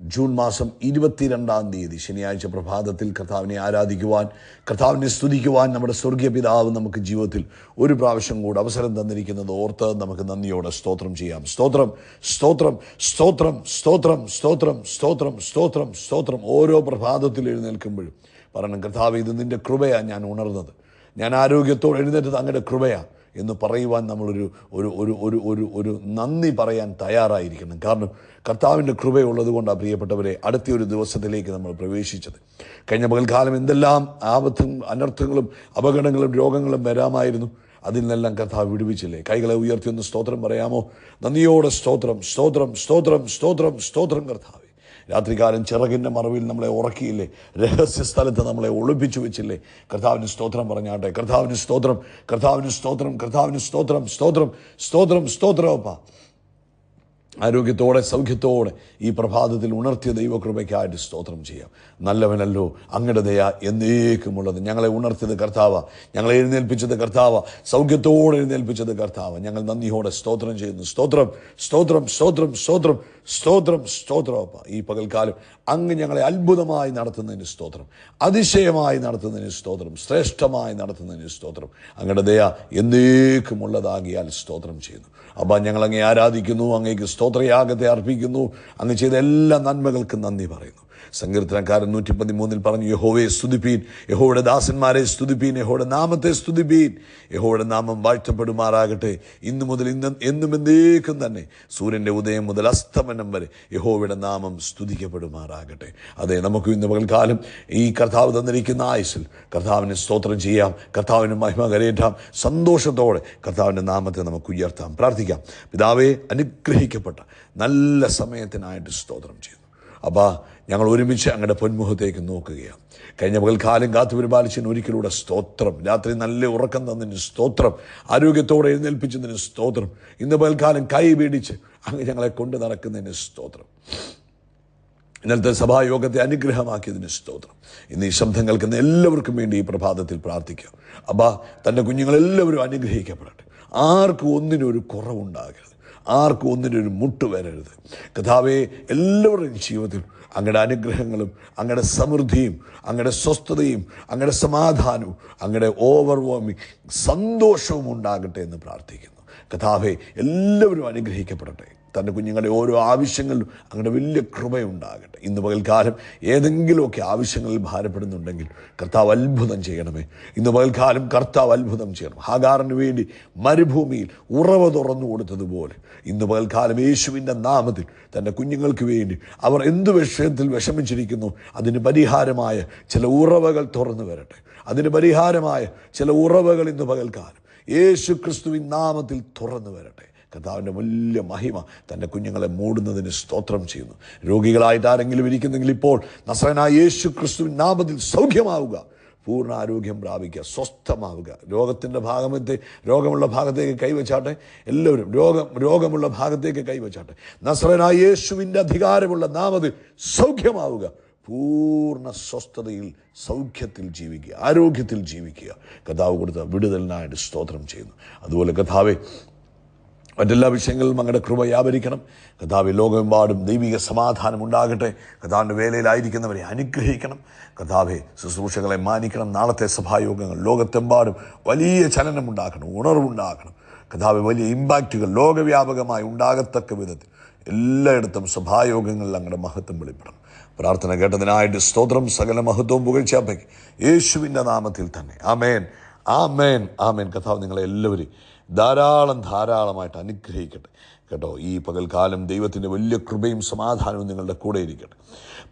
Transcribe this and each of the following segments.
June മാസം ഇരുപത്തിരണ്ടാം തീയതി ശനിയാഴ്ച പ്രഭാതത്തിൽ കർത്താവിനെ ആരാധിക്കുവാൻ കർത്താവിനെ സ്തുതിക്കുവാൻ നമ്മുടെ സ്വർഗീയ പിതാവ് നമുക്ക് ജീവിതത്തിൽ ഒരു പ്രാവശ്യം കൂടെ അവസരം തന്നിരിക്കുന്നത് ഓർത്ത് നമുക്ക് നന്ദിയോടെ സ്തോത്രം ചെയ്യാം. സ്തോത്രം സ്തോത്രം സ്തോത്രം സ്തോത്രം സ്തോത്രം സ്തോത്രം സ്തോത്രം സ്തോത്രം. ഓരോ പ്രഭാതത്തിൽ എഴുന്നേൽക്കുമ്പോഴും പറയണം കർത്താവ് ഇത് നിന്റെ കൃപയാണ് ഞാൻ ഉണർന്നത്. ഞാൻ ആരോഗ്യത്തോടെ എഴുന്നേറ്റത് അങ്ങയുടെ കൃപയാണ് എന്ന് പറയുവാൻ നമ്മളൊരു ഒരു ഒരു ഒരു ഒരു ഒരു നന്ദി പറയാൻ തയ്യാറായിരിക്കണം. കാരണം കർത്താവിന്റെ കൃപയുള്ളത് കൊണ്ടാണ് പ്രിയപ്പെട്ടവരെ അടുത്ത ഒരു ദിവസത്തിലേക്ക് നമ്മൾ പ്രവേശിച്ചത്. കഴിഞ്ഞ പകൽക്കാലം എന്തെല്ലാം ആപത്തും അനർത്ഥങ്ങളും അപകടങ്ങളും രോഗങ്ങളും വരാമായിരുന്നു. അതിൽ നിന്നെല്ലാം കർത്താവ് വിടുവിച്ചില്ലേ? കൈകളെ ഉയർത്തി ഒന്ന് സ്തോത്രം പറയാമോ? നന്ദിയോടെ സ്തോത്രം സ്തോത്രം സ്തോത്രം സ്തോത്രം സ്തോത്രം കർത്താവ്. രാത്രികാലം ചിറകിന്റെ മറവിൽ നമ്മളെ ഉറക്കിയില്ലേ? രഹസ്യ സ്ഥലത്ത് നമ്മളെ ഒളിപ്പിച്ചു വെച്ചില്ലേ? കർത്താവിന് സ്തോത്രം പറഞ്ഞാട്ടെ. കർത്താവിന് സ്തോത്രം കർത്താവിന് സ്തോത്രം കർത്താവിന് സ്തോത്രം സ്തോത്രം സ്തോത്രം സ്തോത്രമപ്പ ആരോഗ്യത്തോടെ സൗഖ്യത്തോടെ ഈ പ്രഭാതത്തിൽ ഉണർത്തിയ ദൈവകൃപയ്ക്കായിട്ട് സ്തോത്രം ചെയ്യാം. നല്ലവനല്ലോ അങ്ങയുടെ ദയ എന്നേക്കുമുള്ളത്. ഞങ്ങളെ ഉണർത്തിയത് കർത്താവ. ഞങ്ങളെ എഴുന്നേൽപ്പിച്ചത് കർത്താവ. സൗഖ്യത്തോടെ എഴുന്നേൽപ്പിച്ചത് കർത്താവ. ഞങ്ങൾ നന്ദിയോടെ സ്തോത്രം ചെയ്യുന്നു. സ്തോത്രം സ്തോത്രം സ്തോത്രം സ്തോത്രം സ്തോത്രം സ്തോത്രമപ്പ ഈ പകൽക്കാലം അങ്ങ് ഞങ്ങളെ അത്ഭുതമായി നടത്തുന്നതിന് സ്തോത്രം. അതിശയമായി നടത്തുന്നതിന് സ്തോത്രം. ശ്രേഷ്ഠമായി നടത്തുന്നതിന് സ്തോത്രം. അങ്ങയുടെ ദയ എന്നേക്കുമുള്ളതാകിയാൽ സ്തോത്രം ചെയ്യുന്നു. അപ്പം ഞങ്ങൾ ആരാധിക്കുന്നു അങ്ങേക്ക് സ്തോത്രയാഗത്തെ അർപ്പിക്കുന്നു. അങ്ങ് ചെയ്ത എല്ലാ നന്മകൾക്കും നന്ദി പറയുന്നു. സങ്കീർത്തനക്കാരൻ നൂറ്റി പതിമൂന്നിൽ പറഞ്ഞു യഹോവയെ സ്തുതിപ്പീൻ. യഹോയുടെ ദാസന്മാരെ സ്തുതിപ്പീൻ. യഹോയുടെ നാമത്തെ സ്തുതിപ്പീൻ. യഹോയുടെ നാമം വാഴ്ത്തപ്പെടുമാറാകട്ടെ. ഇന്നു മുതൽ ഇന്ന് എന്നും എന്തേക്കും തന്നെ സൂര്യന്റെ ഉദയം മുതൽ അസ്തമനം വരെ യഹോവയുടെ നാമം സ്തുതിക്കപ്പെടുമാറാകട്ടെ. അതെ നമുക്ക് ഇന്ന് പകൽക്കാലം ഈ കർത്താവ് തന്നിരിക്കുന്ന ആയുസിൽ കർത്താവിന് സ്തോത്രം ചെയ്യാം. കർത്താവിന് മഹിമ കരയേറ്റാം. സന്തോഷത്തോടെ കർത്താവിന്റെ നാമത്തെ നമുക്ക് ഉയർത്താം. പ്രാർത്ഥിക്കാം. പിതാവെ അനുഗ്രഹിക്കപ്പെട്ട നല്ല സമയത്തിനായിട്ട് സ്തോത്രം ചെയ്യുന്നു. അപ്പാ ഞങ്ങൾ ഒരുമിച്ച് അങ്ങയുടെ പൊന്മുഖത്തേക്ക് നോക്കുകയാണ്. കഴിഞ്ഞ പകൽക്കാലം കാത്തു പരിപാലിച്ചതിന് ഒരിക്കലൂടെ സ്തോത്രം. രാത്രി നല്ല ഉറക്കം തന്നതിന് സ്തോത്രം. ആരോഗ്യത്തോടെ എഴുന്നേൽപ്പിച്ചതിന് സ്തോത്രം. ഇന്ന് പകൽക്കാലം കൈ പിടിച്ച് അങ്ങ് ഞങ്ങളെ കൊണ്ട് നടക്കുന്നതിന് സ്തോത്രം. ഇന്നലത്തെ സഭായോഗത്തെ അനുഗ്രഹമാക്കിയതിന് സ്തോത്രം. ഇന്ന് ഈ ശബ്ദം കേൾക്കുന്ന എല്ലാവർക്കും വേണ്ടി ഈ പ്രഭാതത്തിൽ പ്രാർത്ഥിക്കാം. അബ്ബാ തന്റെ കുഞ്ഞുങ്ങളെല്ലാവരും അനുഗ്രഹിക്കപ്പെടട്ടെ. ആർക്കും ഒന്നിനും ഒരു കുറവുണ്ടാകരുത്. ആർക്കും ഒന്നിനും ഒരു മുട്ട് വരരുത്. കഥാവെ എല്ലാവരുടെയും ജീവിതത്തിൽ അങ്ങയുടെ അനുഗ്രഹങ്ങളും അങ്ങയുടെ സമൃദ്ധിയും അങ്ങയുടെ സ്വസ്ഥതയും അങ്ങയുടെ സമാധാനവും അങ്ങയുടെ ഓവർവോമിങ് സന്തോഷവും ഉണ്ടാകട്ടെ എന്ന് പ്രാർത്ഥിക്കുന്നു. കഥാവെ എല്ലാവരും അനുഗ്രഹിക്കപ്പെടട്ടെ. തന്റെ കുഞ്ഞുങ്ങളുടെ ഓരോ ആവശ്യങ്ങളിലും അങ്ങനെ വലിയ കൃപയുണ്ടാകട്ടെ. ഇന്ന് പകൽക്കാലം ഏതെങ്കിലുമൊക്കെ ആവശ്യങ്ങളിൽ ഭാരപ്പെടുന്നുണ്ടെങ്കിൽ കർത്താവ് അത്ഭുതം ചെയ്യണമേ. ഇന്ന് പകൽക്കാലം കർത്താവ് അത്ഭുതം ചെയ്യണം. ഹാഗാറിന് വേണ്ടി മരുഭൂമിയിൽ ഉറവ തുറന്നു കൊടുത്തതുപോലെ ഇന്ന് പകൽക്കാലം യേശുവിന്റെ നാമത്തിൽ തന്റെ കുഞ്ഞുങ്ങൾക്ക് വേണ്ടി അവർ എന്ത് വിഷയത്തിൽ വിഷമിച്ചിരിക്കുന്നു അതിന് പരിഹാരമായ ചില ഉറവകൾ തുറന്നു വരട്ടെ. അതിന് പരിഹാരമായ ചില ഉറവകൾ ഇന്ന് പകൽക്കാലം യേശു ക്രിസ്തുവിൻ നാമത്തിൽ തുറന്നു വരട്ടെ. കർത്താവിന്റെ വലിയ മഹിമ തന്റെ കുഞ്ഞുങ്ങളെ മൂടുന്നതിന് സ്തോത്രം ചെയ്യുന്നു. രോഗികളായിട്ട് ആരെങ്കിലും ഇരിക്കുന്നെങ്കിൽ ഇപ്പോൾ നസറനായ യേശു ക്രിസ്തു നാമത്തിൽ സൗഖ്യമാവുക. പൂർണ ആരോഗ്യം പ്രാപിക്കുക. സ്വസ്ഥമാവുക. രോഗത്തിന്റെ ഭാഗത്തെ രോഗമുള്ള ഭാഗത്തേക്ക് കൈവച്ചാട്ടെ. എല്ലാവരും രോഗം രോഗമുള്ള ഭാഗത്തേക്ക് കൈവച്ചാട്ടെ. നസറനായ യേശുവിന്റെ അധികാരമുള്ള നാമത്തിൽ സൗഖ്യമാവുക. പൂർണ സ്വസ്ഥതയിൽ സൗഖ്യത്തിൽ ജീവിക്കുക. ആരോഗ്യത്തിൽ ജീവിക്കുക. കഥാവ് കൊടുത്ത വിടുതലിനായിട്ട് സ്തോത്രം ചെയ്യുന്നു. അതുപോലെ കഥാവെ മറ്റെല്ലാ വിഷയങ്ങളിലും അങ്ങയുടെ കൃപ വ്യാപരിക്കണം. കഥാവി ലോകമെമ്പാടും ദൈവിക സമാധാനം ഉണ്ടാകട്ടെ. കഥാവിന്റെ വേലയിലായിരിക്കുന്നവരെ അനുഗ്രഹിക്കണം. കഥാവെ ശുശ്രൂഷകളെ മാനിക്കണം. നാളത്തെ സഭായോഗങ്ങൾ ലോകത്തെമ്പാടും വലിയ ചലനം ഉണ്ടാക്കണം ഉണർവുണ്ടാക്കണം കഥാവ് വലിയ ഇമ്പാക്റ്റുകൾ ലോകവ്യാപകമായി ഉണ്ടാകത്തക്ക വിധത്തിൽ എല്ലായിടത്തും സഭായോഗങ്ങളിൽ അങ്ങയുടെ മഹത്വം വെളിപ്പെടണം. പ്രാർത്ഥന കേട്ടതിനായിട്ട് സ്തോത്രം. സകല മഹത്വവും പുകഴ്ചാപ്പയ്ക്ക് യേശുവിന്റെ നാമത്തിൽ തന്നെ. ആമേൻ. ആമേൻ മേൻ കഥാവ് നിങ്ങളെ എല്ലാവരും ധാരാളം ധാരാളമായിട്ട് അനുഗ്രഹിക്കട്ടെ. കേട്ടോ ഈ പകൽക്കാലം ദൈവത്തിന്റെ വലിയ കൃപയും സമാധാനവും നിങ്ങളുടെ കൂടെ ഇരിക്കട്ടെ.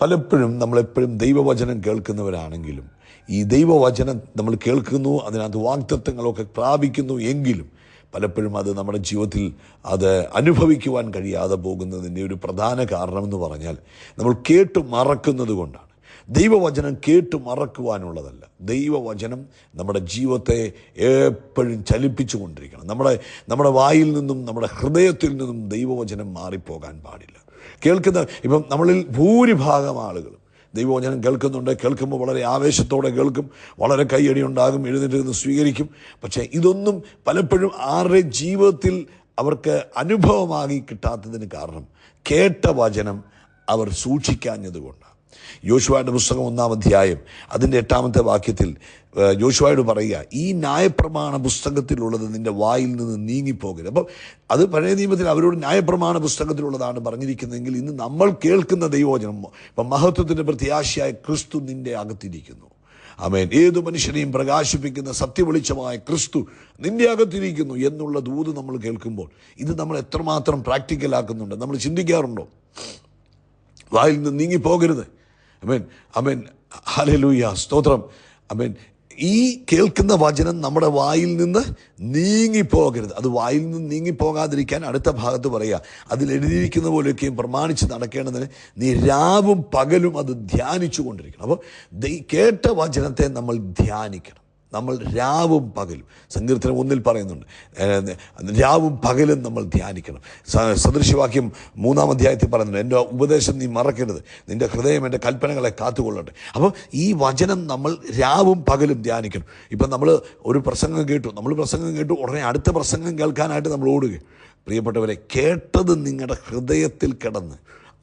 പലപ്പോഴും നമ്മളെപ്പോഴും ദൈവവചനം കേൾക്കുന്നവരാണെങ്കിലും ഈ ദൈവവചനം നമ്മൾ കേൾക്കുന്നു അതിനകത്ത് വാക്തത്വങ്ങളൊക്കെ പ്രാപിക്കുന്നു എങ്കിലും പലപ്പോഴും അത് നമ്മുടെ ജീവിതത്തിൽ അത് അനുഭവിക്കുവാൻ കഴിയാതെ പോകുന്നതിന്റെ ഒരു പ്രധാന കാരണമെന്ന് പറഞ്ഞാൽ നമ്മൾ കേട്ട് മറക്കുന്നത് കൊണ്ടാണ് ദൈവവചനം കേട്ട് മറക്കുവാനുള്ളതല്ല. ദൈവവചനം നമ്മുടെ ജീവിതത്തെ എപ്പോഴും ചലിപ്പിച്ചു കൊണ്ടിരിക്കണം നമ്മുടെ നമ്മുടെ വായിൽ നിന്നും നമ്മുടെ ഹൃദയത്തിൽ നിന്നും ദൈവവചനം മാറിപ്പോകാൻ പാടില്ല. കേൾക്കുന്ന ഇപ്പം നമ്മളിൽ ഭൂരിഭാഗം ആളുകളും ദൈവവചനം കേൾക്കുന്നുണ്ട്. കേൾക്കുമ്പോൾ വളരെ ആവേശത്തോടെ കേൾക്കും. വളരെ കൈയടി ഉണ്ടാകും എഴുന്നേറ്റ് നിന്ന് സ്വീകരിക്കും. പക്ഷേ ഇതൊന്നും പലപ്പോഴും ആരുടെ ജീവിതത്തിൽ അവർക്ക് അനുഭവമാകി കിട്ടാത്തതിന് കാരണം കേട്ട വചനം അവർ സൂക്ഷിക്കാഞ്ഞതുകൊണ്ടാണ്. യോശുവയുടെ പുസ്തകം ഒന്നാം അധ്യായം അതിന്റെ എട്ടാമത്തെ വാക്യത്തിൽ ജോഷുവായോട് പറയുക ഈ ന്യായപ്രമാണ പുസ്തകത്തിലുള്ളത് നിന്റെ വായിൽ നിന്ന് നീങ്ങിപ്പോകരുത്. അപ്പം അത് പഴയ നിയമത്തിൽ അവരോട് ന്യായപ്രമാണ പുസ്തകത്തിലുള്ളതാണ് പറഞ്ഞിരിക്കുന്നതെങ്കിൽ ഇന്ന് നമ്മൾ കേൾക്കുന്ന ദൈവോചനം ഇപ്പം മഹത്വത്തിന്റെ പ്രത്യാശയായ ക്രിസ്തു നിന്റെ അകത്തിരിക്കുന്നു. ആമേൻ. ഏതു മനുഷ്യനെയും പ്രകാശിപ്പിക്കുന്ന സത്യവെളിച്ചമായ ക്രിസ്തു നിന്റെ അകത്തിരിക്കുന്നു എന്നുള്ള ദൂത് നമ്മൾ കേൾക്കുമ്പോൾ ഇത് നമ്മൾ എത്രമാത്രം പ്രാക്ടിക്കലാക്കുന്നുണ്ട്. നമ്മൾ ചിന്തിക്കാറുണ്ടോ? വായിൽ നിന്ന് നീങ്ങി പോകരുത് അമേൻ അമേൻ ഹലലൂയ സ്തോത്രം. അമേൻ ഈ കേൾക്കുന്ന വചനം നമ്മുടെ വായിൽ നിന്ന് നീങ്ങിപ്പോകരുത്. അത് വായിൽ നിന്ന് നീങ്ങിപ്പോകാതിരിക്കാൻ അടുത്ത ഭാഗത്ത് പറയുക. അതിൽ എഴുതിയിരിക്കുന്ന പോലെയൊക്കെയും പ്രമാണിച്ച് നടക്കേണ്ടതിന് നീ രാവും പകലും അത് ധ്യാനിച്ചു കൊണ്ടിരിക്കണം അപ്പോൾ കേട്ട വചനത്തെ നമ്മൾ ധ്യാനിക്കണം. നമ്മൾ രാവും പകലും. സങ്കീർത്തനം ഒന്നിൽ പറയുന്നുണ്ട്. രാവും പകലും നമ്മൾ ധ്യാനിക്കണം. സദൃശവാക്യം മൂന്നാം അധ്യായത്തിൽ പറയുന്നുണ്ട് എന്റെ ഉപദേശം നീ മറക്കരുത്. നിന്റെ ഹൃദയം എന്റെ കൽപ്പനകളെ കാത്തുകൊള്ളട്ടെ. അപ്പം ഈ വചനം നമ്മൾ രാവും പകലും ധ്യാനിക്കണം. ഇപ്പം നമ്മൾ ഒരു പ്രസംഗം കേട്ടു. നമ്മൾ പ്രസംഗം കേട്ടു ഉടനെ അടുത്ത പ്രസംഗം കേൾക്കാനായിട്ട് നമ്മൾ ഓടുക. പ്രിയപ്പെട്ടവരെ കേട്ടത് നിങ്ങളുടെ ഹൃദയത്തിൽ കിടന്ന്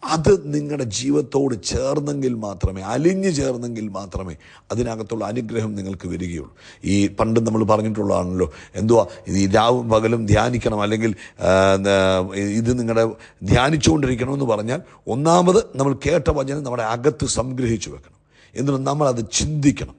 അത് നിങ്ങളുടെ ജീവിതത്തോട് ചേർന്നെങ്കിൽ മാത്രമേ അലിഞ്ഞു ചേർന്നെങ്കിൽ മാത്രമേ അതിനകത്തുള്ള അനുഗ്രഹം നിങ്ങൾക്ക് വരികയുള്ളൂ. ഈ പണ്ട് നമ്മൾ പറഞ്ഞിട്ടുള്ളതാണല്ലോ എന്തുവാ ഈ രാവും പകലും ധ്യാനിക്കണം അല്ലെങ്കിൽ ഇത് നിങ്ങളുടെ ധ്യാനിച്ചുകൊണ്ടിരിക്കണമെന്ന് പറഞ്ഞാൽ ഒന്നാമത് നമ്മൾ കേട്ട വചനം നമ്മുടെ അകത്ത് സംഗ്രഹിച്ചു വെക്കണം. എന്നിട്ട് നമ്മളത് ചിന്തിക്കണം.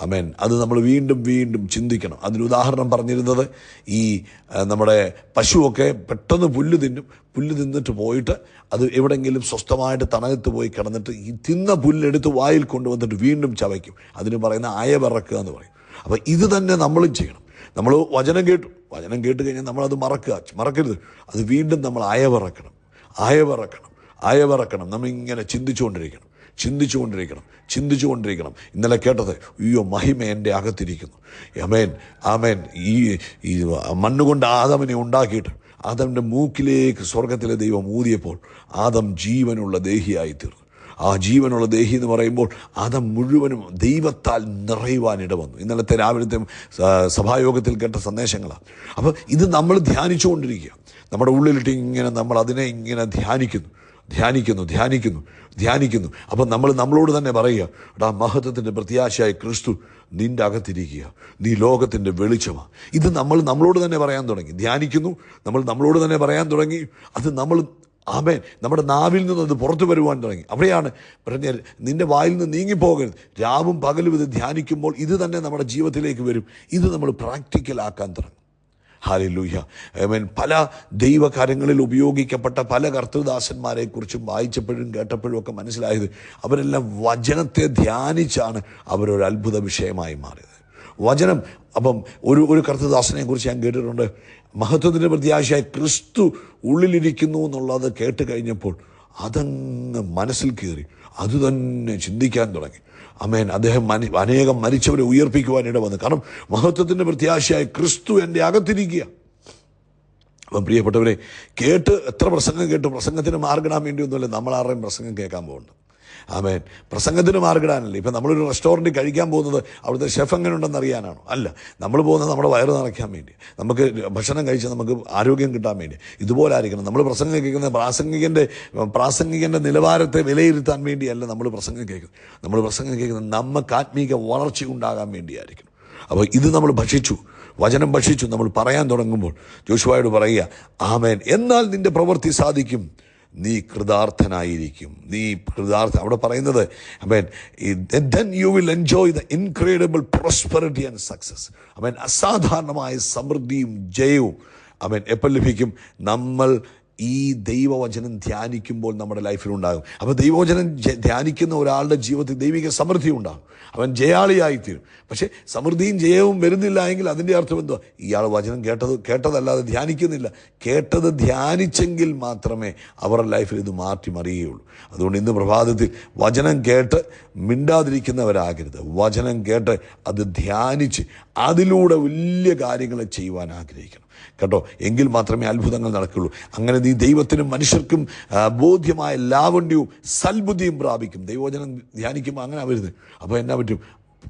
അമേൻ. അത് നമ്മൾ വീണ്ടും വീണ്ടും ചിന്തിക്കണം. അതിന് ഉദാഹരണം പറഞ്ഞിരുന്നത് ഈ നമ്മുടെ പശുവൊക്കെ പെട്ടെന്ന് പുല്ല് തിന്നും. പുല്ല് തിന്നിട്ട് പോയിട്ട് അത് എവിടെയെങ്കിലും സ്വസ്ഥമായിട്ട് തണകത്ത് പോയി കിടന്നിട്ട് ഈ തിന്ന പുല്ലെടുത്ത് വായിൽ കൊണ്ടുവന്നിട്ട് വീണ്ടും ചവയ്ക്കും. അതിന് പറയുന്ന അയവിറക്കുക എന്ന് പറയും. അപ്പോൾ ഇത് തന്നെ നമ്മളും ചെയ്യണം. നമ്മൾ വചനം കേട്ടു. വചനം കേട്ട് കഴിഞ്ഞാൽ നമ്മളത് മറക്കുക. മറക്കരുത്. അത് വീണ്ടും നമ്മൾ അയവിറക്കണം. അയവിറക്കണം. അയവിറക്കണം. നമ്മൾ ഇങ്ങനെ ചിന്തിച്ചുകൊണ്ടിരിക്കണം. ചിന്തിച്ചുകൊണ്ടിരിക്കണം ചിന്തിച്ചുകൊണ്ടിരിക്കണം. ഇന്നലെ കേട്ടത് അയ്യോ മഹിമ എന്റെ അകത്തിരിക്കുന്നു. അമേൻ ആമേൻ. ഈ ഈ മണ്ണുകൊണ്ട് ആദമിനെ ഉണ്ടാക്കിയിട്ട് ആദമിന്റെ മൂക്കിലേക്ക് സ്വർഗത്തിലെ ദൈവം ഊതിയപ്പോൾ ആദം ജീവനുള്ള ദേഹിയായി തീർന്നു ആ ജീവനുള്ള ദേഹി എന്ന് പറയുമ്പോൾ ആദം മുഴുവനും ദൈവത്താൽ നിറയുവാനിട വന്നു ഇന്നലത്തെ രാവിലത്തെ സഭായോഗത്തിൽ കേട്ട സന്ദേശങ്ങളാണ്. അപ്പോൾ ഇത് നമ്മൾ ധ്യാനിച്ചുകൊണ്ടിരിക്കുക. നമ്മുടെ ഉള്ളിലിട്ട് ഇങ്ങനെ നമ്മൾ അതിനെ ഇങ്ങനെ ധ്യാനിക്കുന്നു. ധ്യാനിക്കുന്നു ധ്യാനിക്കുന്നു ധ്യാനിക്കുന്നു. അപ്പം നമ്മൾ നമ്മളോട് തന്നെ പറയുക എടാ മഹത്വത്തിന്റെ പ്രത്യാശയായ ക്രിസ്തു നിന്റെ അകത്തിരിക്കുക. നീ ലോകത്തിന്റെ വെളിച്ചമാണ് ഇത് നമ്മൾ നമ്മളോട് തന്നെ പറയാൻ തുടങ്ങി. ധ്യാനിക്കുന്നു നമ്മൾ നമ്മളോട് തന്നെ പറയാൻ തുടങ്ങി. അത് നമ്മൾ ആമേൻ. നമ്മുടെ നാവിൽ നിന്ന് അത് പുറത്തു വരുവാൻ തുടങ്ങി. അവിടെയാണ് പറഞ്ഞ നിന്റെ വായിൽ നിന്ന് നീങ്ങിപ്പോകരുത്. രാവും പകലും ഇത് ധ്യാനിക്കുമ്പോൾ ഇത് തന്നെ നമ്മുടെ ജീവിതത്തിലേക്ക് വരും. ഇത് നമ്മൾ പ്രാക്ടിക്കലാക്കാൻ തുടങ്ങും. ഹാലിലൂഹ്യ മീൻ പല ദൈവകാര്യങ്ങളിൽ ഉപയോഗിക്കപ്പെട്ട പല കർത്തൃദാസന്മാരെ കുറിച്ചും വായിച്ചപ്പോഴും കേട്ടപ്പോഴും ഒക്കെ മനസ്സിലായത് അവരെല്ലാം വചനത്തെ ധ്യാനിച്ചാണ് അവരൊരു അത്ഭുത വിഷയമായി മാറിയത്. വചനം അപ്പം ഒരു ഒരു കർത്തദാസനെ കുറിച്ച് ഞാൻ കേട്ടിട്ടുണ്ട്. മഹത്വത്തിന്റെ പ്രത്യാശയായി ക്രിസ്തു ഉള്ളിലിരിക്കുന്നു എന്നുള്ളത് കേട്ട് കഴിഞ്ഞപ്പോൾ അതങ്ങ് മനസ്സിൽ കയറി അതുതന്നെ ചിന്തിക്കാൻ തുടങ്ങി. അമേൻ അദ്ദേഹം മനി അനേകം മരിച്ചവരെ ഉയർപ്പിക്കുവാൻ ഇടവന്നു. കാരണം മഹത്വത്തിന്റെ പ്രത്യാശയായി ക്രിസ്തു എന്റെ അകത്തിരിക്കുക. അപ്പം പ്രിയപ്പെട്ടവരെ കേട്ട് എത്ര പ്രസംഗം കേട്ട്? പ്രസംഗത്തിന് മാർഗിടാൻ വേണ്ടിയൊന്നുമല്ല നമ്മൾ ആരുടെയും പ്രസംഗം കേൾക്കാൻ പോകുന്നുണ്ട് ആമേൻ. പ്രസംഗത്തിന് മാർഗിടാനല്ല. ഇപ്പം നമ്മളൊരു റെസ്റ്റോറന്റ് കഴിക്കാൻ പോകുന്നത് അവിടുത്തെ ഷെഫ് എങ്ങനെ ഉണ്ടെന്ന് അറിയാനാണോ? അല്ല. നമ്മൾ പോകുന്നത് നമ്മുടെ വയറ് നിറയ്ക്കാൻ വേണ്ടി. നമുക്ക് ഭക്ഷണം കഴിച്ച് നമുക്ക് ആരോഗ്യം കിട്ടാൻ വേണ്ടി. ഇതുപോലെ ആയിരിക്കണം. നമ്മൾ പ്രസംഗം കേൾക്കുന്ന പ്രാസംഗികന്റെ പ്രാസംഗികന്റെ നിലവാരത്തെ വിലയിരുത്താൻ വേണ്ടിയല്ല നമ്മൾ പ്രസംഗം കേൾക്കുന്നത്. നമ്മൾ പ്രസംഗം കേൾക്കുന്നത് നമുക്ക് ആത്മീക വളർച്ച ഉണ്ടാകാൻ വേണ്ടിയായിരിക്കണം. അപ്പോൾ ഇത് നമ്മൾ ഭക്ഷിച്ചു. വചനം ഭക്ഷിച്ചു. നമ്മൾ പറയാൻ തുടങ്ങുമ്പോൾ ജോഷുവായോട് പറയുക ആമേൻ. എന്നാൽ നിന്റെ പ്രവൃത്തി സാധിക്കും. നീ കൃതാർത്ഥനായിരിക്കും. നീ കൃതാർത്ഥ അവിടെ പറയുന്നത് amen then you will enjoy the incredible prosperity and success amen അസാധാരണമായ സമൃദ്ധിയും ജയവും അമേൻ എപ്പോൾ ലഭിക്കും? നമ്മൾ ഈ ദൈവവചനം ധ്യാനിക്കുമ്പോൾ നമ്മുടെ ലൈഫിലുണ്ടാകും. അപ്പോൾ ദൈവവചനം ധ്യാനിക്കുന്ന ഒരാളുടെ ജീവിതത്തിൽ ദൈവിക സമൃദ്ധി ഉണ്ടാകും. അവൻ ജയാളിയായിത്തീരും. പക്ഷേ സമൃദ്ധിയും ജയവും വരുന്നില്ല എങ്കിൽ അതിന്റെ അർത്ഥം എന്തോ ഇയാൾ വചനം കേട്ടത് കേട്ടതല്ലാതെ ധ്യാനിക്കുന്നില്ല. കേട്ടത് ധ്യാനിച്ചെങ്കിൽ മാത്രമേ അവരുടെ ലൈഫിൽ ഇത് മാറ്റി മറിയുകയുള്ളൂ. അതുകൊണ്ട് ഇന്ന് പ്രഭാതത്തിൽ വചനം കേട്ട് മിണ്ടാതിരിക്കുന്നവരാകരുത്. വചനം കേട്ട് അത് ധ്യാനിച്ച് അതിലൂടെ വലിയ കാര്യങ്ങൾ ചെയ്യുവാൻ ആഗ്രഹിക്കണം. കേട്ടോ എങ്കിൽ മാത്രമേ അത്ഭുതങ്ങൾ നടക്കുള്ളൂ അങ്ങനെ നീ ദൈവത്തിനും മനുഷ്യർക്കും ബോധ്യമായ ലാവണ്യവും സൽബുദ്ധിയും പ്രാപിക്കും. ദൈവവചനം ധ്യാനിക്കുമ്പോൾ അങ്ങനെ വരുന്നത് അപ്പോൾ എന്നാ പറ്റും?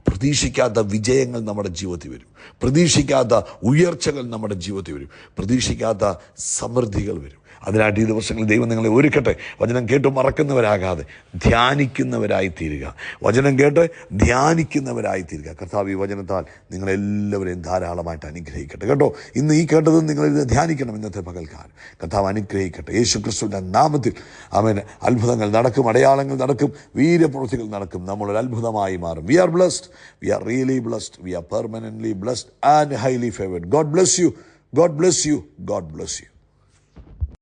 പ്രതീക്ഷിക്കാത്ത വിജയങ്ങൾ നമ്മുടെ ജീവിതത്തിൽ വരും. പ്രതീക്ഷിക്കാത്ത ഉയർച്ചകൾ നമ്മുടെ ജീവിതത്തിൽ വരും. പ്രതീക്ഷിക്കാത്ത സമൃദ്ധികൾ വരും. അതിനായിട്ട് ഈ ദിവസങ്ങളിൽ ദൈവം നിങ്ങളെ ഒരുക്കട്ടെ. വചനം കേട്ട് മറക്കുന്നവരാകാതെ ധ്യാനിക്കുന്നവരായി തീരുക വചനം കേട്ട് ധ്യാനിക്കുന്നവരായി തീരുക കർത്താവ് ഈ വചനത്താൽ നിങ്ങളെല്ലാവരെയും ധാരാളമായിട്ട് അനുഗ്രഹിക്കട്ടെ. കേട്ടോ ഇന്ന് ഈ കേട്ടത് നിങ്ങൾ ഇത് ധ്യാനിക്കണം ഇന്നത്തെ പകൽക്കാലം. കർത്താവ് അനുഗ്രഹിക്കട്ടെ. യേശു ക്രിസ്തുവിന്റെ നാമത്തിൽ അവൻ അത്ഭുതങ്ങൾ നടക്കും അടയാളങ്ങൾ നടക്കും വീരപ്രവൃത്തികൾ നടക്കും. നമ്മളൊരു അത്ഭുതമായി മാറും. We are blessed we are really blessed we are permanently blessed and highly favoured God bless you God bless you God bless you